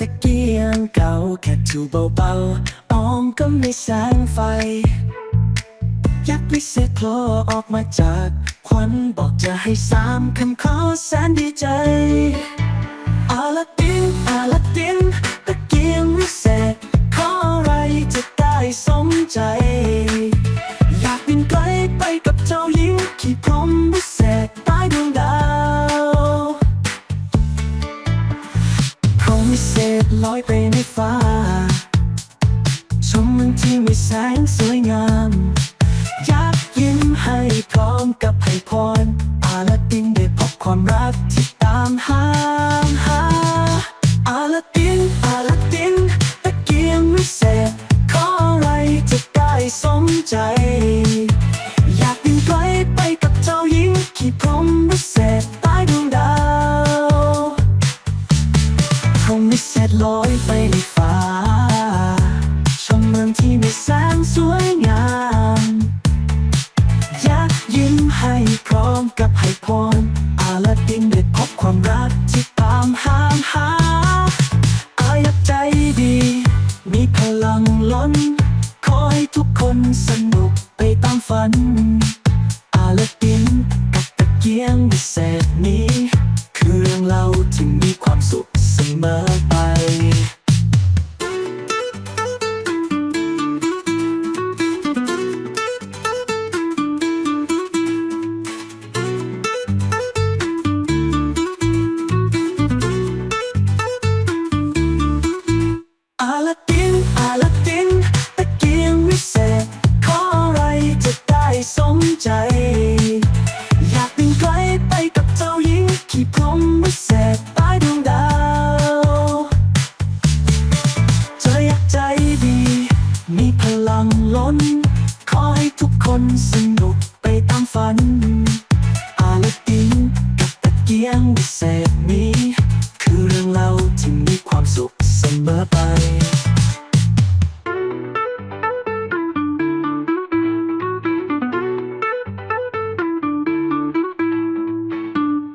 ตะเกียงเก่าแค่ถูเบาๆอ้อมก็ไม่แสงไฟ ยักษ์วิเศษโผล่ออกมาจากควันบอกจะให้สามคำขอแสนดีใจอาละ วิเศษลอยไปในฟ้า ชมเมืองที่มีแสงสวยงามอยากยิ้มให้พร้อมกับให้พรอาลาดินได้พบความรักที่ตามหาหาอาลาดินอาลาดินตะเกียงวิเศษ ขออะไรจะได้สมใจ ดลอยไปในฟ้า ชมเมืองที่มีแสงสวยงามอยากยิ้มให้พร้อมกับให้พรอาลาดินได้พบความรักที่ตามหามหาอายักใจดี มีพลังล้น ขอให้ทุกคนสนุกไปตามฝัน ลาดินตะเกียงวิเศษ ขออะไรจะได้สมใจ อยากบินไกลไปกับเจ้าหญิง ขี่พรมวิเศษใต้ดวงดาวเธอยากใจดี มีพลังล้น ขอให้ทุกคนสุกไปตามฝันอาลาดินกับตะเกียงวิเศษนี้ คือเรื่องเล่าที่มีความสุขเสมอไป